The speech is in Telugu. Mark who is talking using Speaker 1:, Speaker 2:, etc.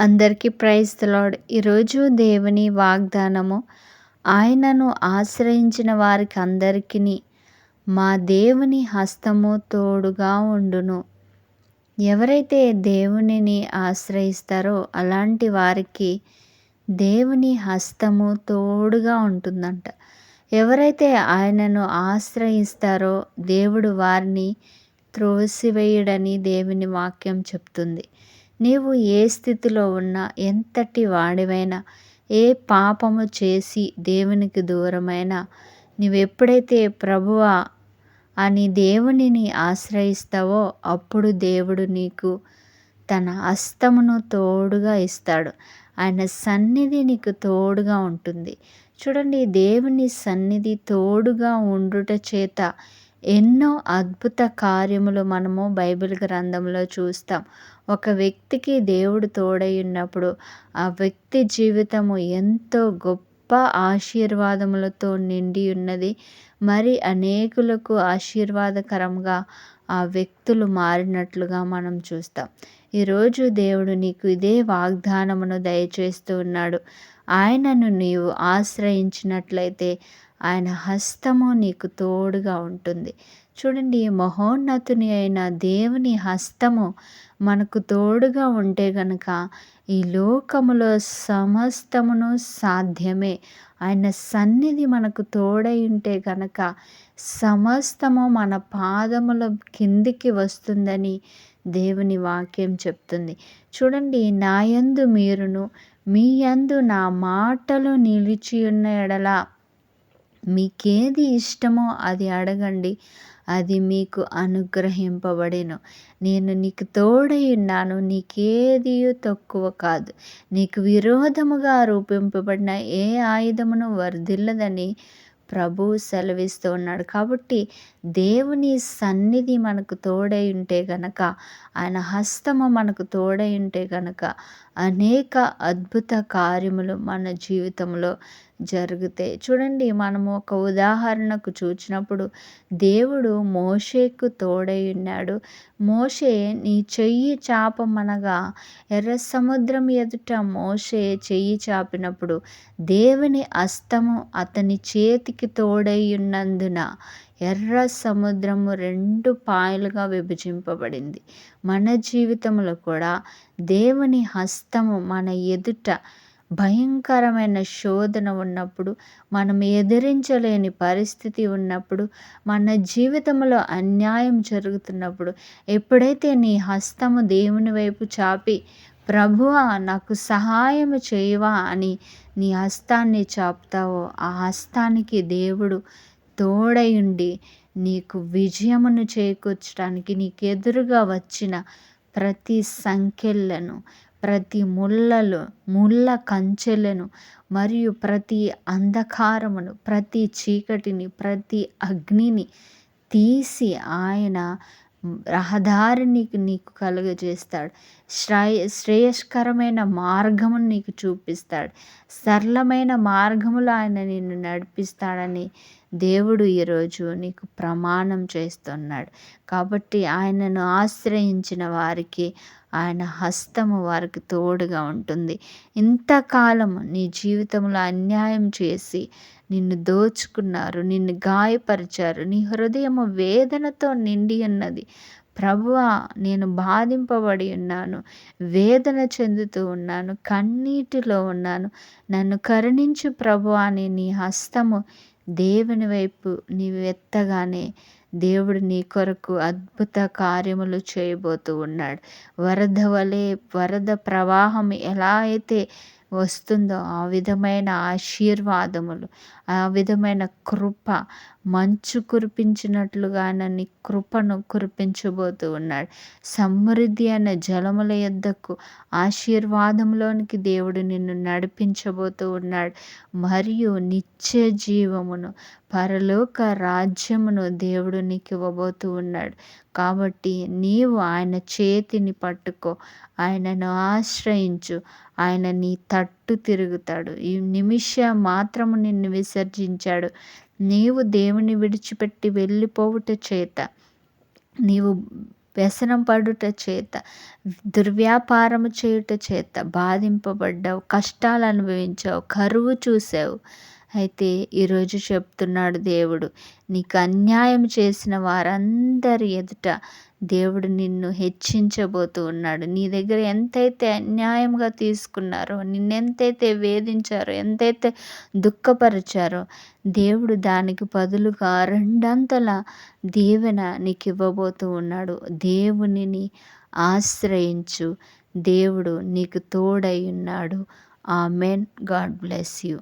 Speaker 1: అందరికీ ప్రైజ్ లాడ్ ఈరోజు దేవుని వాగ్దానము ఆయనను ఆశ్రయించిన వారికి అందరికీ మా దేవుని హస్తము తోడుగా ఉండును. ఎవరైతే దేవునిని ఆశ్రయిస్తారో అలాంటి వారికి దేవుని హస్తము తోడుగా ఉంటుందంట. ఎవరైతే ఆయనను ఆశ్రయిస్తారో దేవుడు వారిని త్రోసివేయడని దేవుని వాక్యం చెప్తుంది. నీవు ఏ స్థితిలో ఉన్నా ఎంతటి వాడివైనా ఏ పాపము చేసి దేవునికి దూరమైనా ఎప్పుడైతే ప్రభువా అని దేవునిని ఆశ్రయిస్తావో అప్పుడు దేవుడు నీకు తన హస్తమును తోడుగా ఇస్తాడు. ఆయన సన్నిధి నీకు తోడుగా ఉంటుంది. చూడండి దేవుని సన్నిధి తోడుగా ఉండుట చేత ఎన్నో అద్భుత కార్యములు మనము బైబిల్ గ్రంథంలో చూస్తాం. ఒక వ్యక్తికి దేవుడు తోడై ఉన్నప్పుడు ఆ వ్యక్తి జీవితము ఎంతో గొప్ప ఆశీర్వాదములతో నిండి ఉన్నది. మరి అనేకులకు ఆశీర్వాదకరంగా ఆ వ్యక్తులు మారినట్లుగా మనం చూస్తాం. ఈరోజు దేవుడు నీకు ఇదే వాగ్దానమును దయచేస్తూ ఉన్నాడు. ఆయనను నీవు ఆశ్రయించినట్లయితే ఆయన హస్తము నీకు తోడుగా ఉంటుంది. చూడండి మహోన్నతుని అయిన దేవుని హస్తము మనకు తోడుగా ఉంటే గనక ఈ లోకములో సమస్తమును సాధ్యమే. ఆయన సన్నిధి మనకు తోడై ఉంటే గనక సమస్తము మన పాదముల కిందికి వస్తుందని దేవుని వాక్యం చెప్తుంది. చూడండి నాయందు మీరును మీ యందు నా మాటలు నిలిచి ఉన్న ఎడలా మీకేది ఇష్టమో అది అడగండి. అది మీకు అనుగ్రహింపబడెను. నేను నీకు తోడై ఉన్నాను. నీకేది తక్కువ కాదు. నీకు విరోధముగా రూపింపబడిన ఏ ఆయుధమును వర్ధిల్లదని ప్రభు సెలవిస్తూ ఉన్నాడు. కాబట్టి దేవుని సన్నిధి మనకు తోడై ఉంటే గనక ఆయన హస్తము మనకు తోడై ఉంటే గనక అనేక అద్భుత కార్యములు మన జీవితంలో జరుగుతాయి చూడండి మనము ఒక ఉదాహరణకు చూచినప్పుడు దేవుడు మోషేకు తోడై ఉన్నాడు. మోషే నీ చెయ్యి చాపమనగా ఎర్ర సముద్రం ఎదుట మోషే చెయ్యి చాపినప్పుడు దేవుని అస్తము అతని చేతికి తోడై ఉన్నందున ఎర్ర సముద్రము రెండు పాయలుగా విభజింపబడింది. మన జీవితంలో కూడా దేవుని హస్తము మన ఎదుట భయంకరమైన శోధన ఉన్నప్పుడు మనం ఎదిరించలేని పరిస్థితి ఉన్నప్పుడు మన జీవితంలో అన్యాయం జరుగుతున్నప్పుడు ఎప్పుడైతే నీ హస్తము దేవుని వైపు చాపి ప్రభువా నాకు సహాయం చేయవా అని నీ హస్తాన్ని చాపుతావో ఆ హస్తానికి దేవుడు తోడయుండి నీకు విజయమును చేకూర్చడానికి నీకు ఎదురుగా వచ్చిన ప్రతి సంఖ్యలను ప్రతి ముళ్ళలు ముళ్ళ కంచెలను మరియు ప్రతి అంధకారమును ప్రతి చీకటిని ప్రతి అగ్నిని తీసి ఆయన రహదారిని నీకు నీకు కలుగజేస్తాడు. శ్రే శ్రేయస్కరమైన మార్గమును నీకు చూపిస్తాడు. సరళమైన మార్గములు ఆయన నిన్ను నడిపిస్తాడని దేవుడు ఈరోజు నీకు ప్రమాణం చేస్తున్నాడు. కాబట్టి ఆయనను ఆశ్రయించిన వారికి ఆయన హస్తము వారికి తోడుగా ఉంటుంది. ఇంతకాలం నీ జీవితంలో అన్యాయం చేసి నిన్ను దోచుకున్నారు నిన్ను గాయపరిచారు నీ హృదయము వేదనతో నిండి ఉన్నది. ప్రభువా నేను బాధింపబడి ఉన్నాను వేదన చెందుతూ ఉన్నాను కన్నీటిలో ఉన్నాను. నన్ను కరుణించు ప్రభు అని నీ హస్తము దేవుని వైపు నీవు ఎత్తగానే దేవుడు నీ కొరకు అద్భుత కార్యములు చేయబోతూ ఉన్నాడు. వరద వలె వరద ప్రవాహం ఎలా అయితే వస్తుందో. ఆ విధమైన ఆశీర్వాదములు ఆ విధమైన కృప మంచు కురిపించినట్లుగా నీ కృపను కురిపించబోతూ ఉన్నాడు. సమృద్ధి అనే జలముల యొద్దకు ఆశీర్వాదంలోనికి దేవుడు నిన్ను నడిపించబోతూ ఉన్నాడు. మరియు నిత్య జీవమును పరలోక రాజ్యమును దేవుడు నీకు ఇవ్వబోతూ ఉన్నాడు. కాబట్టి నీవు ఆయన చేతిని పట్టుకో ఆయనను ఆశ్రయించు ఆయన నీ తట్టు తిరుగుతాడు. ఈ నిమిష మాత్రము నిన్ను విసర్జించాడు. నీవు దేవుని విడిచిపెట్టి వెళ్ళిపోవుట చేత నీవు వ్యసనం పడుట చేత దుర్వ్యాపారము చేయుట చేత బాధింపబడ్డావు కష్టాలు అనుభవించావు కరువు చూసావు అయితే ఈరోజు చెప్తున్నాడు దేవుడు నీకు అన్యాయం చేసిన వారందరి ఎదుట దేవుడు నిన్ను హెచ్చించబోతూ ఉన్నాడు. నీ దగ్గర ఎంతైతే అన్యాయంగా తీసుకున్నారో నిన్నెంతైతే వేధించారో ఎంతైతే దుఃఖపరిచారో దేవుడు దానికి బదులుగా రెండంతల దీవెన నీకు ఇవ్వబోతూ ఉన్నాడు. దేవునిని ఆశ్రయించు. దేవుడు నీకు తోడై ఉన్నాడు. ఆ మెన్ గాడ్ బ్లెస్ యూ.